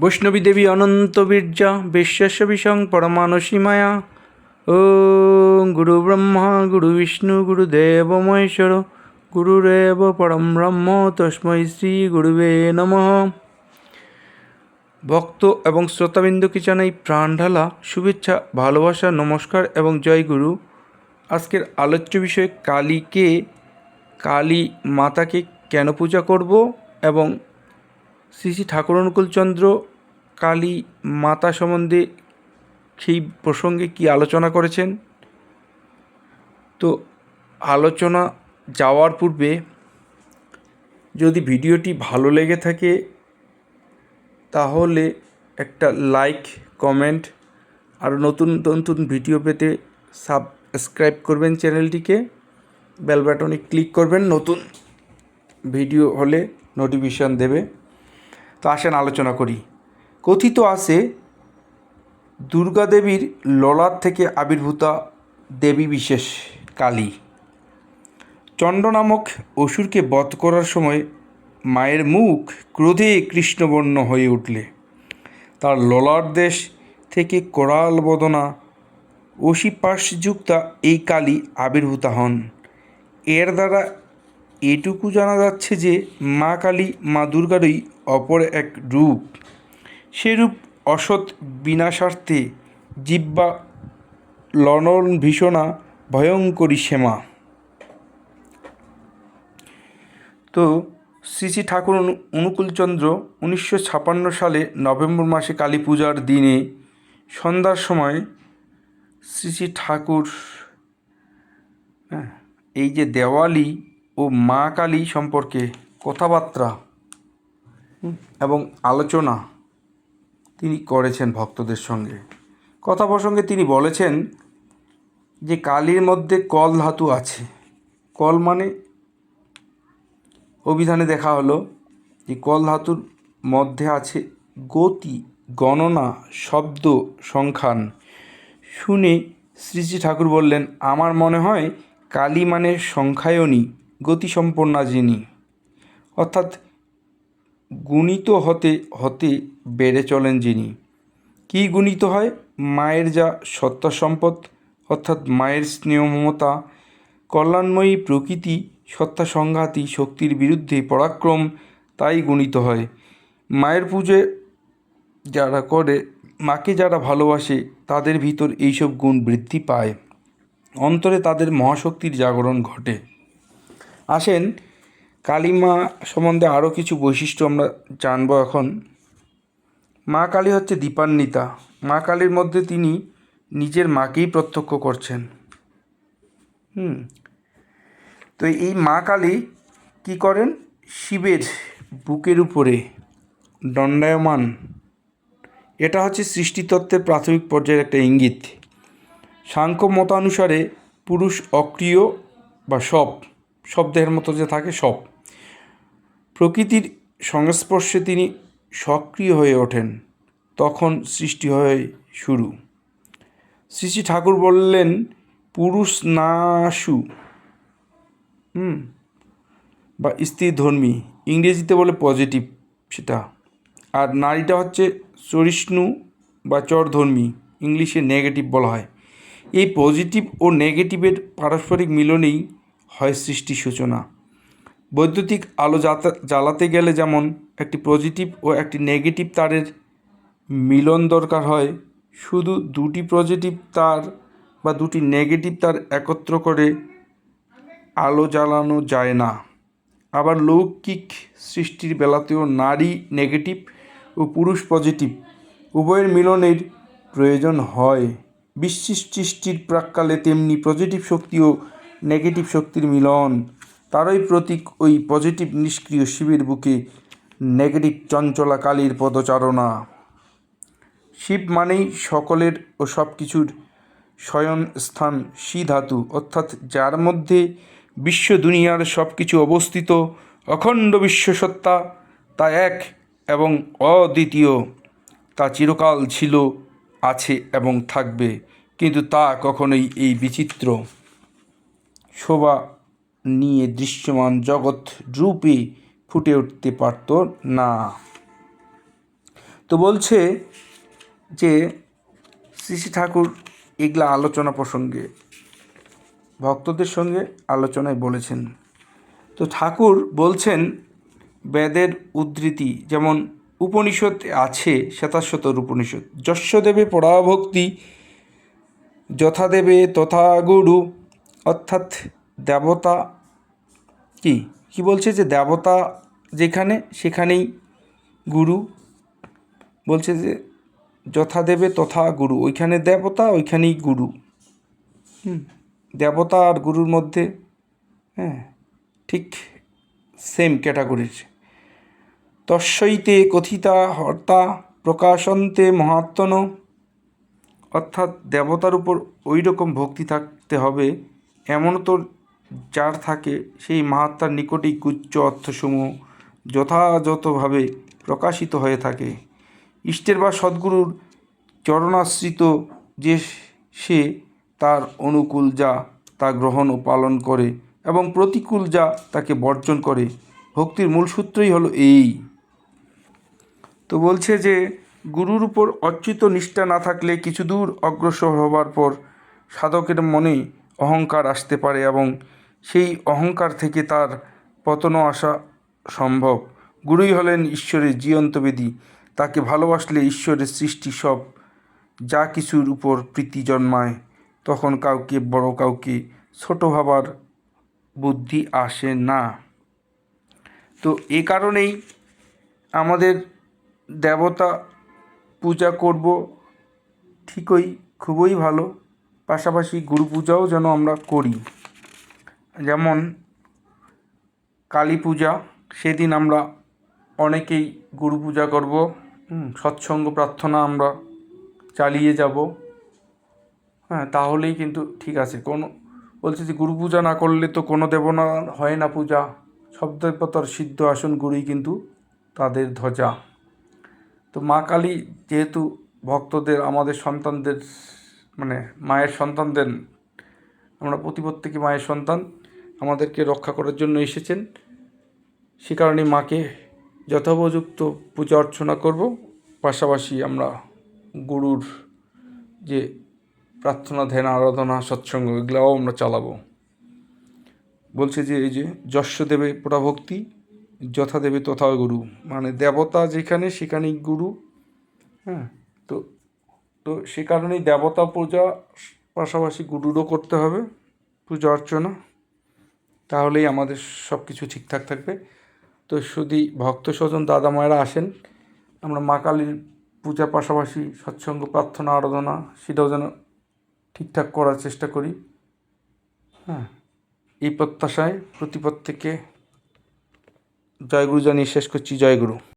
বৈষ্ণবী দেবী অনন্ত বীর্যা পরমানসী মায়া। ও গুরু ব্রহ্মা, গুরু বিষ্ণু গুরুদেব মহেশ্বর গুরুরেব পরম ব্রহ্ম, তস্মৈ শ্রী গুরুবে নমঃ। ভক্ত এবং শ্রোতাবিন্দুকে জানাই প্রাণ ঢালা শুভেচ্ছা, ভালোবাসা, নমস্কার এবং জয় গুরু। আজকের আলোচ্য বিষয় কালীকে, কালী মাতাকে কেন পূজা করব এবং শ্রী শ্রী ঠাকুর অনুকূলচন্দ্র কালী মাতা সম্বন্ধে সেই প্রসঙ্গে কি আলোচনা করেছেন? তো আলোচনা যাওয়ার পূর্বে যদি ভিডিওটি ভালো লেগে থাকে, তাহলে একটা লাইক, কমেন্ট আর নতুন নতুন ভিডিও পেতে সাবস্ক্রাইব করবেন চ্যানেলটিকে। বেল বাটনে ক্লিক করবেন, নতুন ভিডিও হলে নোটিফিকেশান দেবে। তো আসেন আলোচনা করি। কথিত আছে, দুর্গা দেবীর ললাট থেকে আবির্ভূতা দেবী বিশেষ কালী। চণ্ড নামক অসুরকে বধ করার সময় মায়ের মুখ ক্রোধে কৃষ্ণবর্ণ হয়ে উঠলে। তার ললার দেশ থেকে কোরাল বদনা অসিপাশযুক্তা এই কালী আবির্ভূতা হন। এর দ্বারা এটুকু জানা যাচ্ছে যে মা কালী, মা দুর্গারই অপর এক রূপ। সে রূপ অসৎ বিনাশার্থে জিব্বা লনন ভীষণা ভয়ঙ্করী শ্যামা তো শ্রী শ্রী ঠাকুর অনু- অনুকূলচন্দ্র উনিশশো ছাপান্ন সালে নভেম্বর মাসে কালী পূজার দিনে সন্ধ্যার সময় শ্রী শ্রী ঠাকুর হ্যাঁ এই যে দেওয়ালি ও মা কালী সম্পর্কে কথাবার্তা এবং আলোচনা তিনি করেছেন ভক্তদের সঙ্গে। কথা প্রসঙ্গে তিনি বলেছেন যে কালীর মধ্যে কল ধাতু আছে। কল মানে অভিধানে দেখা হলো যে কল ধাতুর মধ্যে আছে গতি, গণনা, শব্দ, সংখ্যান। শুনে শ্রী শ্রী ঠাকুর বললেন, আমার মনে হয় কালী মানে সংখ্যায়নী। গতিসম্পন্না যিনি। অর্থাৎ গুণিত হতে হতে বেড়ে চলেন যিনি। কী গুণিত হয়? মায়ের যা সত্তা সম্পদ অর্থাৎ মায়ের স্নেহ মমতা কল্যাণময়ী প্রকৃতি সত্তা সংঘাতী শক্তির বিরুদ্ধে পরাক্রম, তাই গুণিত হয়। মায়ের পুজো যারা করে, মাকে যারা ভালোবাসে, তাদের ভিতর এইসব গুণ বৃদ্ধি পায়। অন্তরে তাদের মহাশক্তির জাগরণ ঘটে। আসেন, কালীমা সম্বন্ধে আরও কিছু বৈশিষ্ট্য আমরা জানব এখন। মা কালী হচ্ছে দীপান্বিতা। মা কালীর মধ্যে তিনি নিজের মাকেই প্রত্যক্ষ করছেন। হুম। তো এই মা কালী কী করেন? শিবের বুকের উপরে দণ্ডায়মান। এটা হচ্ছে সৃষ্টিতত্ত্বের প্রাথমিক পর্যায়ের একটা ইঙ্গিত। সাংখ্য মতানুসারে পুরুষ অক্রিয় বা সব শব্দের মতো যে থাকে, সব। প্রকৃতির সংস্পর্শে তিনি সক্রিয় হয়ে ওঠেন, তখন সৃষ্টি হয় শুরু। শ্রী শ্রী ঠাকুর বললেন, পুরুষ নাশু হুম, বা স্ত্রীধর্মী ইংরেজিতে বলে পজিটিভ সেটা। আর নারীটা হচ্ছে চরিষ্ণু বা চরধর্মী ইংলিশে নেগেটিভ বলা হয়। এই পজিটিভ ও নেগেটিভের পারস্পরিক মিলনেই হয় সৃষ্টির সূচনা। বৈদ্যুতিক আলো জ্বালাতে গেলে যেমন একটি পজিটিভ ও একটি নেগেটিভ তারের মিলন দরকার হয়, শুধু দুটি পজিটিভ তার বা দুটি নেগেটিভ তার একত্র করে আলো জ্বালানো যায় না। আবার লৌকিক সৃষ্টির বেলাতেও নারী নেগেটিভ ও পুরুষ পজিটিভ উভয়ের মিলনের প্রয়োজন হয়। বিশ্ব সৃষ্টির প্রাককালে তেমনি পজিটিভ শক্তিও নেগেটিভ শক্তির মিলন। তারই প্রতীক ওই পজিটিভ নিষ্ক্রিয় শিবের বুকে নেগেটিভ চঞ্চলা কালীর পদচারণা। শিব মানেই সকলের ও সব কিছুর শয়ন স্থান সি ধাতু অর্থাৎ যার মধ্যে বিশ্ব দুনিয়ার সব কিছু অবস্থিত, অখণ্ড বিশ্বসত্তা তা এক এবং অদ্বিতীয়। তা চিরকাল ছিল, আছে এবং থাকবে, কিন্তু তা কখনোই এই বিচিত্র। শোভা নিয়ে দৃশ্যমান জগৎ রূপে ফুটে উঠতে পারত না। তো বলছে যে শ্রী ঠাকুর এগুলা আলোচনা প্রসঙ্গে, ভক্তদের সঙ্গে আলোচনায় বলেছেন। তো ঠাকুর বলছেন, বেদের উদ্ধৃতি যেমন উপনিষদ আছে শ্বেতাশ্বতর উপনিষদ যস্যদেবে পরাভক্তি যথাদেবে তথা গুরু অর্থাৎ দেবতা কি? কি বলছে যে দেবতা যেখানে, সেখানেই গুরু। বলছে যে যথা দেবে তথা গুরু। ওইখানে দেবতা, ওইখানেই গুরু। হুম। দেবতা আর গুরুর মধ্যে হ্যাঁ ঠিক সেম ক্যাটাগরির তস্যইতে কথিতা হর্তা, প্রকাশন্তে মহাত্মন। অর্থাৎ দেবতার উপর ওই রকম ভক্তি থাকতে হবে। এমন তো যার থাকে, সেই মাহাত্মার নিকটেই কুচ্চ অর্থসমূহ যথাযথভাবে প্রকাশিত হয়ে থাকে। ইষ্টের বা সদ্গুরুর চরণাশ্রিত যে সে, তার অনুকূল যা তা গ্রহণ ও পালন করে এবং প্রতিকূল যা তাকে বর্জন করে। ভক্তির মূল সূত্রই হলো এই। তো বলছে যে, গুরুর উপর অচ্যুত নিষ্ঠা না থাকলে কিছু দূর অগ্রসর হবার পর সাধকের মনে অহংকার আসতে পারে এবং সেই অহংকার থেকে তার পতনও আসা সম্ভব। গুরুই হলেন ঈশ্বরের জীবন্ত বেদী তাকে ভালোবাসলে ঈশ্বরের সৃষ্টি সব, যা কিছুর উপর প্রীতি জন্মায়। তখন কাউকে বড়, কাউকে ছোট ভাবার বুদ্ধি আসে না। তো এ কারণেই আমাদের দেবতা পূজা করব। ঠিকই, খুবই ভালো। পাশাপাশি গুরু পূজাও যেন আমরা করি। যেমন কালী পূজা, সেদিন আমরা অনেকেই গুরু পূজা করব সৎসঙ্গ প্রার্থনা আমরা চালিয়ে যাব। হ্যাঁ তাহলেই কিন্তু ঠিক আছে। কোনো, বলছে যে গুরু পূজা না করলে তো কোনো দেবনা হয় না পূজা। সব দেবতার সিদ্ধ আসন গুরুই কিন্তু তাদের ধ্বজা। তো মা কালী যেহেতু ভক্তদের, আমাদের সন্তানদের মানে মায়ের সন্তানদের আমরা প্রতি প্রত্যেকে মায়ের সন্তান, আমাদেরকে রক্ষা করার জন্য এসেছেন। সে কারণে মাকে যথোপযুক্ত পূজা অর্চনা করব। পাশাপাশি আমরা গুরুর যে প্রার্থনা, ধ্যান, আরাধনা, সৎসঙ্গ, এগুলোও আমরা চালাবো। বলছে যে, এই যে যশ দেবে পরাভক্তি যথা দেবে তথা গুরু। মানে দেবতা যেখানে, সেখানেই গুরু। হ্যাঁ তো তো সে কারণেই দেবতা পূজা পাশাপাশি গুরুরও করতে হবে পূজা অর্চনা। তাহলেই আমাদের সব কিছু ঠিকঠাক থাকবে। তো শুধু ভক্ত স্বজন দাদা মায়েরা আসেন, আমরা মা কালীর পূজার পাশাপাশি সৎসঙ্গ, প্রার্থনা, আরাধনা, সেটাও যেন ঠিকঠাক করার চেষ্টা করি। হ্যাঁ এই প্রত্যাশায় প্রতিপদ থেকে জয়গুরু জানিয়ে শেষ করছি। জয়গুরু